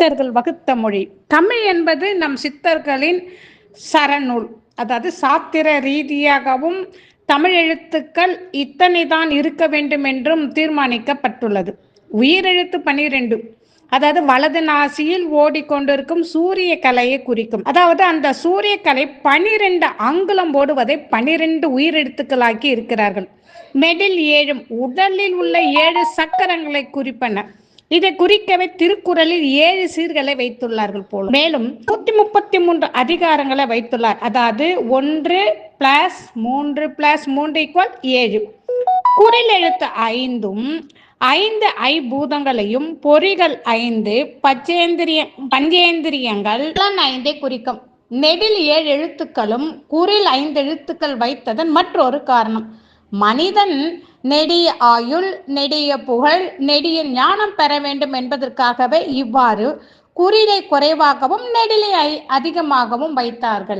சித்தர்கள் வகுத்த மொழி. தமிழ் என்பது நம் சித்தர்களின் சரநூல் அதாவது சாத்திர ரீதியாகவும் தமிழ் எழுத்துக்கள் இத்தனை தான் இருக்க வேண்டும் என்றும் தீர்மானிக்கப்பட்டுள்ளது. உயிரெழுத்து பனிரெண்டு. அதாவது வலது நாசியில் ஓடிக்கொண்டிருக்கும் சூரிய கலையை குறிக்கும். அதாவது அந்த சூரிய கலை பனிரெண்டு அங்குலம் போடுவதை பனிரெண்டு உயிரெழுத்துக்களாக்கி இருக்கிறார்கள். மெடில் ஏழும் உடலில் உள்ள ஏழு சக்கரங்களை குறிப்பன. இதை குறிக்கவே திருக்குறளில் ஏழு சீர்களை வைத்துள்ளார்கள் போல. மேலும் நூத்தி முப்பத்தி மூன்று அதிகாரங்களை வைத்துள்ளார். அதாவது ஒன்று பிளஸ் மூன்று பிளஸ் மூன்று ஈக்குவல் ஏழு. குரல் எழுத்து ஐந்தும் ஐந்து ஐபூதங்களையும் பொறிகள் ஐந்து பச்சேந்திரிய பஞ்சேந்திரியங்கள் ஐந்தை குறிக்கும். நெடில் ஏழு எழுத்துக்களும் குரில் ஐந்து எழுத்துக்கள் வைத்ததன் மற்றொரு காரணம். மனிதன் நெடிய ஆயுள் நெடிய புகழ் நெடிய ஞானம் பெற வேண்டும் என்பதற்காகவே இவ்வாறு குறிலை குறைவாகவும் நெடிலை அதிகமாகவும் வைத்தார்கள்.